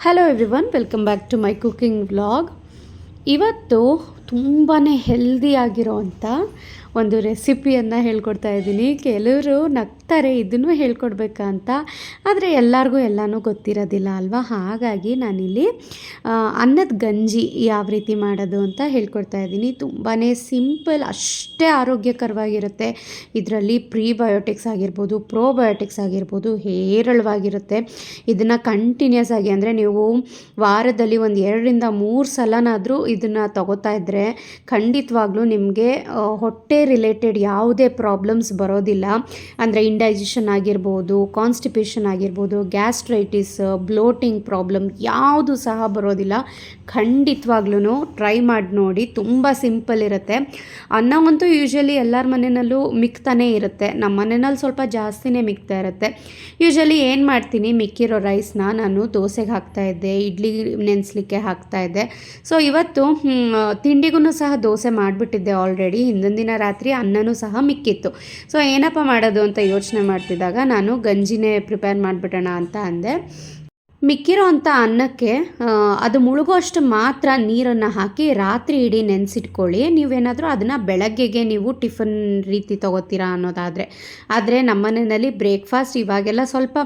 Hello everyone welcome back to my cooking vlog ಇವತ್ತು ತುಂಬಾ ಹೆಲ್ದಿಯಾಗಿರೋವಂಥ ಒಂದು ರೆಸಿಪಿಯನ್ನು ಹೇಳ್ಕೊಡ್ತಾ ಇದ್ದೀನಿ. ಕೆಲವರು ನಗ್ತಾರೆ, ಇದನ್ನು ಹೇಳ್ಕೊಡ್ಬೇಕಂತ ಆದರೆ ಎಲ್ಲರಿಗೂ ಎಲ್ಲನೂ ಗೊತ್ತಿರೋದಿಲ್ಲ ಅಲ್ವಾ? ಹಾಗಾಗಿ ನಾನಿಲ್ಲಿ ಅನ್ನದ ಗಂಜಿ ಯಾವ ರೀತಿ ಮಾಡೋದು ಅಂತ ಹೇಳ್ಕೊಡ್ತಾ ಇದ್ದೀನಿ. ತುಂಬಾ ಸಿಂಪಲ್, ಅಷ್ಟೇ ಆರೋಗ್ಯಕರವಾಗಿರುತ್ತೆ. ಇದರಲ್ಲಿ ಪ್ರೀಬಯೋಟಿಕ್ಸ್ ಆಗಿರ್ಬೋದು, ಪ್ರೋಬಯೋಟಿಕ್ಸ್ ಆಗಿರ್ಬೋದು, ಹೇರಳವಾಗಿರುತ್ತೆ. ಇದನ್ನು ಕಂಟಿನ್ಯೂಸ್ ಆಗಿ, ಅಂದರೆ ನೀವು ವಾರದಲ್ಲಿ ಒಂದು ಎರಡರಿಂದ ಮೂರು ಸಲನಾದರೂ ಇದನ್ನು ತಗೋತಾ ಇದ್ದರೆ ಖಂಡಿತವಾಗ್ಲೂ ನಿಮಗೆ ಹೊಟ್ಟೆ ರಿಲೇಟೆಡ್ ಯಾವುದೇ ಪ್ರಾಬ್ಲಮ್ಸ್ ಬರೋದಿಲ್ಲ. ಅಂದರೆ ಇಂಡೈಜೆಷನ್ ಆಗಿರ್ಬೋದು ಕಾನ್ಸ್ಟಿಪೇಷನ್ ಆಗಿರ್ಬೋದು ಗ್ಯಾಸ್ಟ್ರೈಟಿಸ್ ಬ್ಲೋಟಿಂಗ್ ಪ್ರಾಬ್ಲಮ್ ಯಾವುದು ಸಹ ಬರೋದಿಲ್ಲ. ಖಂಡಿತವಾಗ್ಲೂ ಟ್ರೈ ಮಾಡಿ ನೋಡಿ, ತುಂಬ ಸಿಂಪಲ್ ಇರುತ್ತೆ. ಅನ್ನವಂತೂ ಯೂಶ್ವಲಿ ಎಲ್ಲರ ಮನೆಯಲ್ಲೂ ಮಿಕ್ತಾನೇ ಇರುತ್ತೆ. ನಮ್ಮ ಮನೆಯಲ್ಲಿ ಸ್ವಲ್ಪ ಜಾಸ್ತಿನೇ ಮಿಕ್ತಾ ಇರುತ್ತೆ. ಯೂಶ್ವಲಿ ಏನು ಮಾಡ್ತೀನಿ, ಮಿಕ್ಕಿರೋ ರೈಸ್ನ ನಾನು ದೋಸೆಗೆ ಹಾಕ್ತಾ ಇದ್ದೆ, ಇಡ್ಲಿ ನೆನೆಸ್ಲಿಕ್ಕೆ ಹಾಕ್ತಾ ಇದ್ದೆ. ಸೊ ಇವತ್ತು ತಿಂಡಿಗೂ ಸಹ ದೋಸೆ ಮಾಡಿಬಿಟ್ಟಿದ್ದೆ ಆಲ್ರೆಡಿ ಹಿಂದಿನ ದಿನ ರಾತ್ರಿ ಅನ್ನನೂ ಸಹ ಮಿಕ್ಕಿತ್ತು. ಸೊ ಏನಪ್ಪ ಮಾಡೋದು ಅಂತ ಯೋಚನೆ ಮಾಡ್ತಿದ್ದಾಗ ನಾನು ಗಂಜಿನೇ ಪ್ರಿಪೇರ್ ಮಾಡಿಬಿಡೋಣ ಅಂತ ಅಂದೆ. ಮಿಕ್ಕಿರೋ ಅಂಥ ಅನ್ನಕ್ಕೆ ಅದು ಮುಳುಗೋಷ್ಟು ಮಾತ್ರ ನೀರನ್ನು ಹಾಕಿ ರಾತ್ರಿ ಇಡೀ ನೆನೆಸಿಟ್ಕೊಳ್ಳಿ. ನೀವೇನಾದರೂ ಅದನ್ನು ಬೆಳಗ್ಗೆಗೆ ನೀವು ಟಿಫನ್ ರೀತಿ ತೊಗೋತೀರಾ ಅನ್ನೋದಾದರೆ. ಆದರೆ ನಮ್ಮ ಮನೆಯಲ್ಲಿ ಬ್ರೇಕ್ಫಾಸ್ಟ್ ಇವಾಗೆಲ್ಲ ಸ್ವಲ್ಪ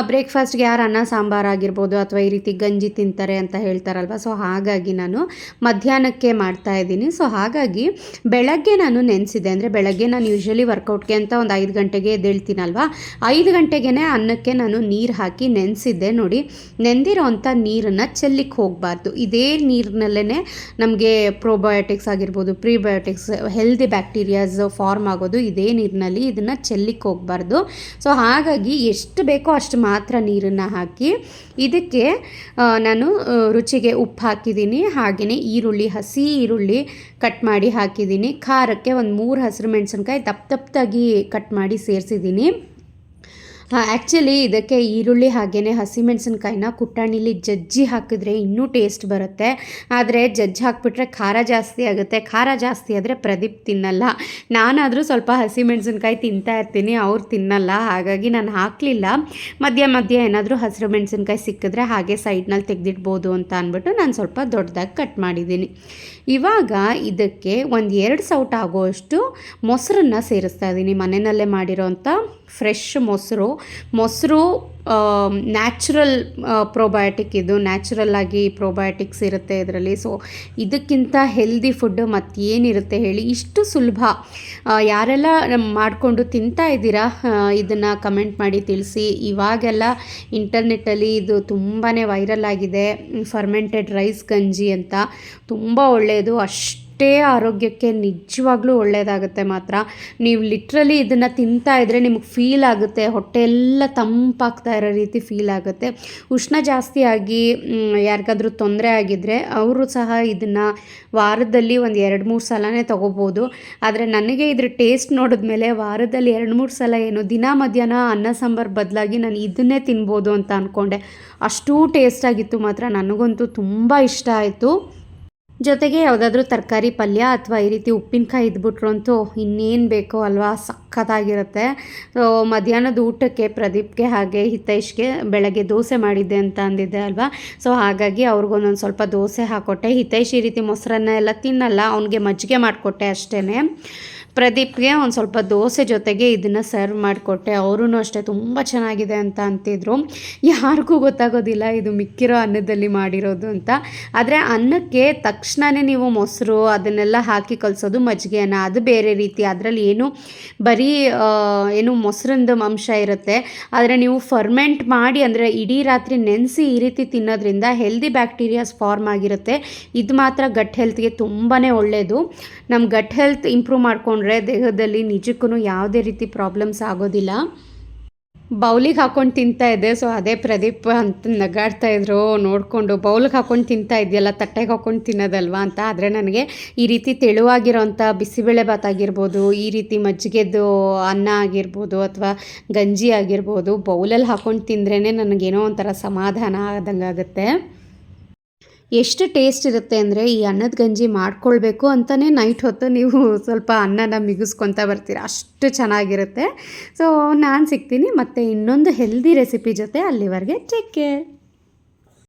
ಬ್ರೇಕ್ಫಾಸ್ಟ್ಗೆ ಯಾರು ಅನ್ನ, ಸಾಂಬಾರು ಆಗಿರ್ಬೋದು ಅಥವಾ ಈ ರೀತಿ ಗಂಜಿ ತಿಂತಾರೆ ಅಂತ ಹೇಳ್ತಾರಲ್ವ. ಸೊ, ಹಾಗಾಗಿ ನಾನು ಮಧ್ಯಾಹ್ನಕ್ಕೆ ಮಾಡ್ತಾ ಇದ್ದೀನಿ. ಸೊ, ಹಾಗಾಗಿ ಬೆಳಗ್ಗೆ ನಾನು ನೆನೆಸಿದೆ. ಅಂದರೆ ಬೆಳಗ್ಗೆ ನಾನು ಯೂಶ್ವಲಿ ವರ್ಕೌಟ್ಗೆ ಅಂತ ಒಂದು ಐದು ಗಂಟೆಗೆ ಎದ್ದೇಳ್ತೀನಲ್ವ. ಐದು ಗಂಟೆಗೆ ಅನ್ನಕ್ಕೆ ನಾನು ನೀರು ಹಾಕಿ ನೆನೆಸಿದ್ದೆ ನೋಡಿ. ನೆಂದಿರೋ ಅಂಥ ನೀರನ್ನು ಚೆಲ್ಲಿಕ್ಕೆ ಹೋಗಬಾರ್ದು. ಇದೇ ನೀರಿನಲ್ಲೇ ನಮಗೆ ಪ್ರೋಬಯೋಟಿಕ್ಸ್ ಆಗಿರ್ಬೋದು ಪ್ರೀಬಯೋಟಿಕ್ಸ್ ಹೆಲ್ದಿ ಬ್ಯಾಕ್ಟೀರಿಯಾಸ್ ಫಾರ್ಮ್ ಆಗೋದು ಇದೇ ನೀರಿನಲ್ಲಿ ಇದನ್ನು ಚೆಲ್ಲಿಕ್ಕೆ ಹೋಗಬಾರ್ದು. ಸೊ ಹಾಗಾಗಿ ಎಷ್ಟು ಬೇಕೋ ಅಷ್ಟು ಮಾತ್ರ ನೀರನ್ನು ಹಾಕಿ ಇದಕ್ಕೆ ನಾನು ರುಚಿಗೆ ಉಪ್ಪು ಹಾಕಿದ್ದೀನಿ. ಹಾಗೆಯೇ ಈರುಳ್ಳಿ, ಹಸಿ ಈರುಳ್ಳಿ ಕಟ್ ಮಾಡಿ ಹಾಕಿದ್ದೀನಿ. ಖಾರಕ್ಕೆ ಒಂದು ಮೂರು ಹಸಿರು ಮೆಣಸಿನ್ಕಾಯಿ ದಪ್ಪ ದಪ್ಪದಾಗಿ ಕಟ್ ಮಾಡಿ ಸೇರಿಸಿದ್ದೀನಿ. ಆ್ಯಕ್ಚುಲಿ ಇದಕ್ಕೆ ಈರುಳ್ಳಿ ಹಾಗೆಯೇ ಹಸಿಮೆಣಸಿನ್ಕಾಯಿನ, ಕುಟ್ಟಾಣಿಲಿ ಜಜ್ಜಿ ಹಾಕಿದ್ರೆ ಇನ್ನೂ ಟೇಸ್ಟ್ ಬರುತ್ತೆ. ಆದರೆ ಜಜ್ಜಿ ಹಾಕಿಬಿಟ್ರೆ ಖಾರ ಜಾಸ್ತಿ ಆಗುತ್ತೆ. ಖಾರ ಜಾಸ್ತಿ ಆದರೆ ಪ್ರದೀಪ್ ತಿನ್ನಲ್ಲ. ನಾನಾದರೂ ಸ್ವಲ್ಪ ಹಸಿಮೆಣಸಿನ್ಕಾಯಿ ತಿಂತಾ ಇರ್ತೀನಿ, ಅವ್ರು ತಿನ್ನಲ್ಲ. ಹಾಗಾಗಿ ನಾನು ಹಾಕಲಿಲ್ಲ. ಮಧ್ಯ ಮಧ್ಯ ಏನಾದರೂ ಹಸಿರು ಮೆಣಸಿನ್ಕಾಯಿ ಸಿಕ್ಕಿದ್ರೆ ಹಾಗೆ ಸೈಡ್ನಲ್ಲಿ ತೆಗೆದಿಡ್ಬೋದು ಅಂತ ಅಂದ್ಬಿಟ್ಟು ನಾನು ಸ್ವಲ್ಪ ದೊಡ್ಡದಾಗಿ ಕಟ್ ಮಾಡಿದ್ದೀನಿ. ಇವಾಗ ಇದಕ್ಕೆ ಒಂದು ಎರಡು ಸೌಟ್ ಆಗೋಷ್ಟು ಮೊಸರನ್ನ ಸೇರಿಸ್ತಾ ಇದ್ದೀನಿ ಮನೆಯಲ್ಲೇ ಮಾಡಿರೋಂಥ ಫ್ರೆಶ್ ಮೊಸರು. ಮೊಸರು ನ್ಯಾಚುರಲ್ ಪ್ರೊಬಯೋಟಿಕ್ ಇದು. ನ್ಯಾಚುರಲ್ ಆಗಿ ಪ್ರೊಬಯೋಟಿಕ್ಸ್ ಇರುತ್ತೆ ಇದರಲ್ಲಿ. ಸೊ, ಇದಕ್ಕಿಂತ ಹೆಲ್ದಿ ಫುಡ್ ಮತ್ತೇನಿರುತ್ತೆ ಹೇಳಿ ಇಷ್ಟು ಸುಲಭ. ಯಾರೆಲ್ಲ ಮಾಡಿಕೊಂಡು ತಿಂತಾ ಇದ್ದೀರಾ ಇದನ್ನು ಕಮೆಂಟ್ ಮಾಡಿ ತಿಳಿಸಿ. ಇವಾಗೆಲ್ಲ ಇಂಟರ್ನೆಟ್ಟಲ್ಲಿ ಇದು ತುಂಬಾ ವೈರಲ್ ಆಗಿದೆ. ಫರ್ಮೆಂಟೆಡ್ ರೈಸ್ ಗಂಜಿ ಅಂತ. ತುಂಬ ಒಳ್ಳೆಯದು ಅಷ್ಟು ಅಷ್ಟೇ ಆರೋಗ್ಯಕ್ಕೆ ನಿಜವಾಗ್ಲೂ ಒಳ್ಳೆಯದಾಗುತ್ತೆ ಮಾತ್ರ. ನೀವು ಲಿಟ್ರಲಿ ಇದನ್ನು ತಿಂತಾ ಇದ್ದರೆ ನಿಮಗೆ ಫೀಲ್ ಆಗುತ್ತೆ, ಹೊಟ್ಟೆ ಎಲ್ಲ ತಂಪಾಗ್ತಾ ಇರೋ ರೀತಿ ಫೀಲ್ ಆಗುತ್ತೆ. ಉಷ್ಣ ಜಾಸ್ತಿ ಆಗಿ ಯಾರಿಗಾದ್ರೂ ತೊಂದರೆ ಆಗಿದ್ದರೆ ಅವರು ಸಹ ಇದನ್ನು ವಾರದಲ್ಲಿ ಒಂದು ಎರಡು ಮೂರು ಸಲನೇ ತೊಗೋಬೋದು. ಆದರೆ ನನಗೆ ಇದ್ರ ಟೇಸ್ಟ್ ನೋಡಿದ್ಮೇಲೆ ವಾರದಲ್ಲಿ ಎರಡು ಮೂರು ಸಲ ಏನು, ದಿನ ಮಧ್ಯಾಹ್ನ ಅನ್ನ ಸಾಂಬಾರು ಬದಲಾಗಿ ನಾನು ಇದನ್ನೇ ತಿನ್ಬೋದು ಅಂತ ಅಂದ್ಕೊಂಡೆ ಅಷ್ಟೂ ಟೇಸ್ಟಾಗಿತ್ತು ಮಾತ್ರ, ನನಗಂತೂ ತುಂಬ ಇಷ್ಟ ಆಯಿತು. ಜೊತೆಗೆ ಯಾವುದಾದ್ರೂ ತರಕಾರಿ ಪಲ್ಯ ಅಥವಾ ಈ ರೀತಿ ಉಪ್ಪಿನಕಾಯಿ ಇದ್ಬಿಟ್ರು ಅಂತೂ ಇನ್ನೇನು ಬೇಕೋ ಅಲ್ವಾ? ಸಖತ್ತಾಗಿರುತ್ತೆ. ಮಧ್ಯಾಹ್ನದ ಊಟಕ್ಕೆ ಪ್ರದೀಪ್ಗೆ ಹಾಗೆ ಹಿತೈಷ್ಗೆ ಬೆಳಗ್ಗೆ ದೋಸೆ ಮಾಡಿದ್ದೆ ಅಂತ ಅಂದಿದ್ದೆ ಅಲ್ವಾ? ಸೊ, ಹಾಗಾಗಿ ಅವ್ರಿಗೊಂದೊಂದು ಸ್ವಲ್ಪ ದೋಸೆ ಹಾಕೊಟ್ಟೆ. ಹಿತೈಷ್ ಈ ರೀತಿ ಮೊಸರನ್ನ ಎಲ್ಲ ತಿನ್ನಲ್ಲ, ಅವನಿಗೆ ಮಜ್ಜಿಗೆ ಮಾಡಿಕೊಟ್ಟೆ ಅಷ್ಟೇ ಪ್ರದೀಪ್ಗೆ ಒಂದು ಸ್ವಲ್ಪ ದೋಸೆ ಜೊತೆಗೆ ಇದನ್ನು ಸರ್ವ್ ಮಾಡಿಕೊಟ್ಟೆ. ಅವರೂ ಅಷ್ಟೇ ತುಂಬ ಚೆನ್ನಾಗಿದೆ ಅಂತ ಅಂತಿದ್ರು. ಯಾರಿಗೂ ಗೊತ್ತಾಗೋದಿಲ್ಲ ಇದು ಮಿಕ್ಕಿರೋ ಅನ್ನದಲ್ಲಿ ಮಾಡಿರೋದು ಅಂತ. ಆದರೆ ಅನ್ನಕ್ಕೆ ತಕ್ಷಣವೇ ನೀವು ಮೊಸರು ಅದನ್ನೆಲ್ಲ ಹಾಕಿ ಕಲಿಸೋದು ಮಜ್ಜಿಗೆ ಅನ್ನ ಅದು ಬೇರೆ ರೀತಿ, ಅದರಲ್ಲಿ ಏನು ಬರೀ ಏನು ಮೊಸರಿಂದು ಅಂಶ ಇರುತ್ತೆ. ಆದರೆ ನೀವು ಫರ್ಮೆಂಟ್ ಮಾಡಿ, ಅಂದರೆ ಇಡೀ ರಾತ್ರಿ ನೆನೆಸಿ ಈ ರೀತಿ ತಿನ್ನೋದ್ರಿಂದ ಹೆಲ್ದಿ ಬ್ಯಾಕ್ಟೀರಿಯಾಸ್ ಫಾರ್ಮ್ ಆಗಿರುತ್ತೆ. ಇದು ಮಾತ್ರ ಗಟ್ ಹೆಲ್ತ್ಗೆ ತುಂಬಾ ಒಳ್ಳೆಯದು ನಮ್ಮ ಗಟ್ ಹೆಲ್ತ್ ಇಂಪ್ರೂವ್ ಮಾಡಿಕೊಂಡ್ರೆ ದೇಹದಲ್ಲಿ ನಿಜಕ್ಕೂ ಯಾವುದೇ ರೀತಿ ಪ್ರಾಬ್ಲಮ್ಸ್ ಆಗೋದಿಲ್ಲ. ಬೌಲಿಗೆ ಹಾಕೊಂಡು ತಿಂತಾ ಇದ್ದೆ ಸೊ ಅದೇ ಪ್ರದೀಪ್ ಅಂತ ನಗಾಡ್ತಾ ಇದ್ರು. ನೋಡಿಕೊಂಡು, ಬೌಲಿಗೆ ಹಾಕೊಂಡು ತಿಂತಾ ಇದೆಯಲ್ಲ, ತಟ್ಟೆಗೆ ಹಾಕೊಂಡು ತಿನ್ನೋದಲ್ವಾ ಅಂತ. ಆದರೆ ನನಗೆ ಈ ರೀತಿ ತೆಳುವಾಗಿರೋಂಥ ಬಿಸಿಬೇಳೆ ಭಾತ್ ಆಗಿರ್ಬೋದು, ಈ ರೀತಿ ಮಜ್ಜಿಗೆದ್ದು ಅನ್ನ ಆಗಿರ್ಬೋದು ಅಥವಾ ಗಂಜಿ ಆಗಿರ್ಬೋದು, ಬೌಲಲ್ಲಿ ಹಾಕೊಂಡು ತಿಂದ್ರೇ ನನಗೇನೋ ಒಂಥರ ಸಮಾಧಾನ ಆದಂಗೆ ಎಷ್ಟು ಟೇಸ್ಟ್ ಇರುತ್ತೆ ಅಂದರೆ ಈ ಅನ್ನದ ಗಂಜಿ ಮಾಡ್ಕೊಳ್ಬೇಕು ಅಂತಲೇ ನೈಟ್ ಹೊತ್ತು ನೀವು ಸ್ವಲ್ಪ ಅನ್ನನ ಮಿಗಿಸ್ಕೊತಾ ಬರ್ತೀರ. ಅಷ್ಟು ಚೆನ್ನಾಗಿರುತ್ತೆ. ಸೊ ನಾನು ಸಿಗ್ತೀನಿ. ಮತ್ತು ಇನ್ನೊಂದು ಹೆಲ್ದಿ ರೆಸಿಪಿ ಜೊತೆ ಅಲ್ಲಿವರೆಗೆ. Take care